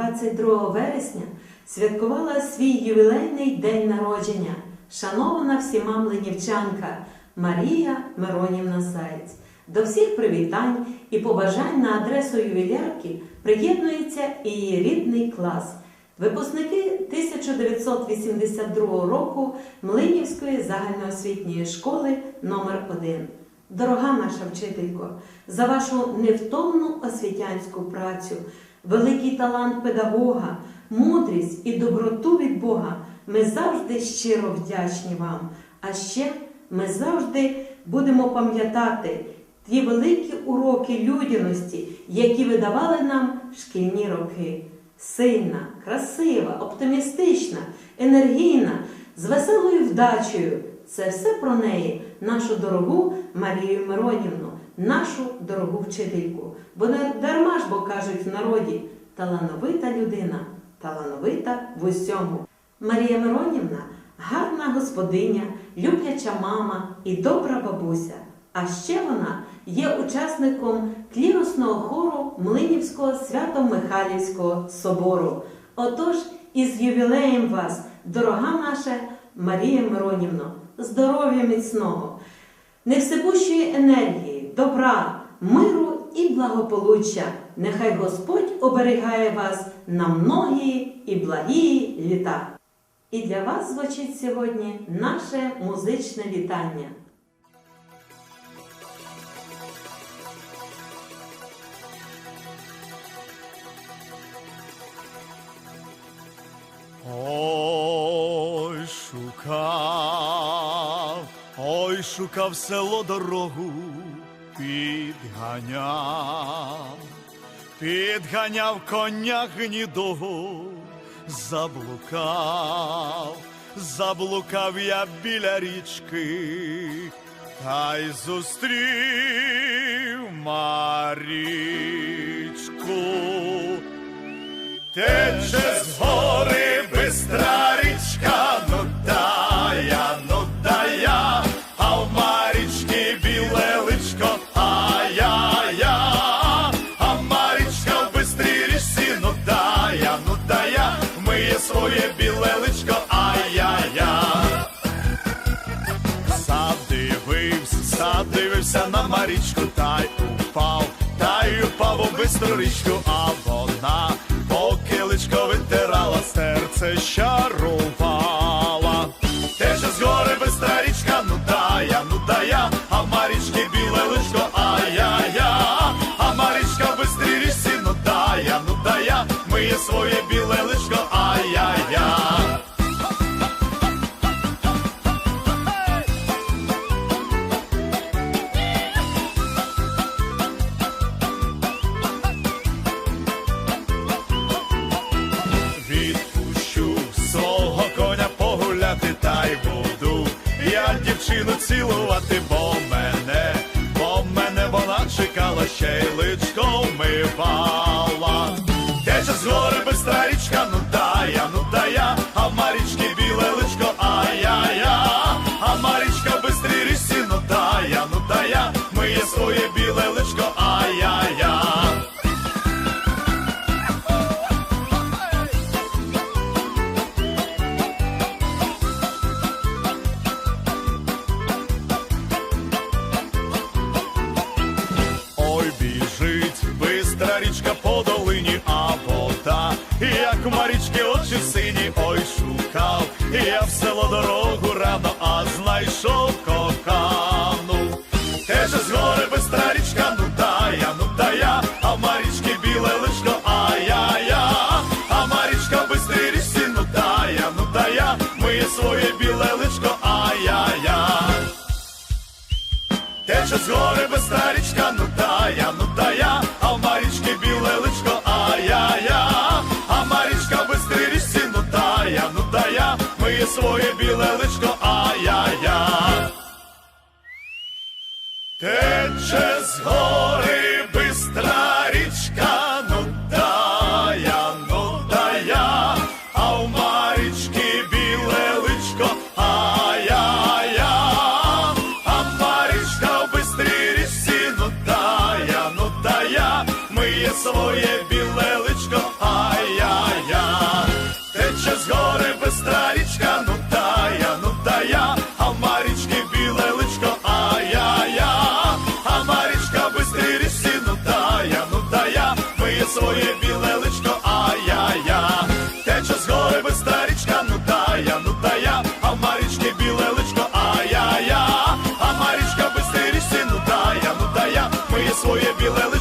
22 вересня святкувала свій ювілейний день народження, шанована всіма млинівчанка Марія Миронівна Заєць. До всіх привітань і побажань на адресу ювілярки приєднується і її рідний клас. Випускники 1982 року Млинівської загальноосвітньої школи номер 1 Дорога наша вчителько, за вашу невтомну освітянську працю, великий талант педагога, мудрість і доброту від Бога ми завжди щиро вдячні вам. А ще ми завжди будемо пам'ятати ті великі уроки людяності, які ви давали нам шкільні роки. Сильна, красива, оптимістична, енергійна, з веселою вдачею. Це все про неї, нашу дорогу Марію Миронівну, нашу дорогу вчительку. Бо не дарма ж, бо кажуть в народі, талановита людина, талановита в усьому. Марія Миронівна гарна господиня, любляча мама і добра бабуся. А ще вона є учасником клірусного хору Млинівського свято-Михайлівського собору. Отож, із ювілеєм вас, дорога наша Марія Миронівно, здоров'я міцного, невсипущої енергії, добра, миру і благополуччя. Нехай Господь оберігає вас на многі і благії літа. І для вас звучить сьогодні наше музичне вітання. Шукав село дорогу, підганяв, підганяв коня гнідого, заблукав, заблукав я біля річки, та й зустрів Марічку. Тече з гори бистра й бистру річку, а вона поки личко витирала, серце щарувала. Вона чекала, ще по долині, а вода, як Марічки очі сині, ой, шукав, я в село дорогу своє біле личко, ай-я-я. Тече з гори бистра річка, ну да я, ну да я, а в марічки біле личко, ай-я-я, а марічка в бистрій річці, ну да я, ну да я, миє своє. своє біле лице.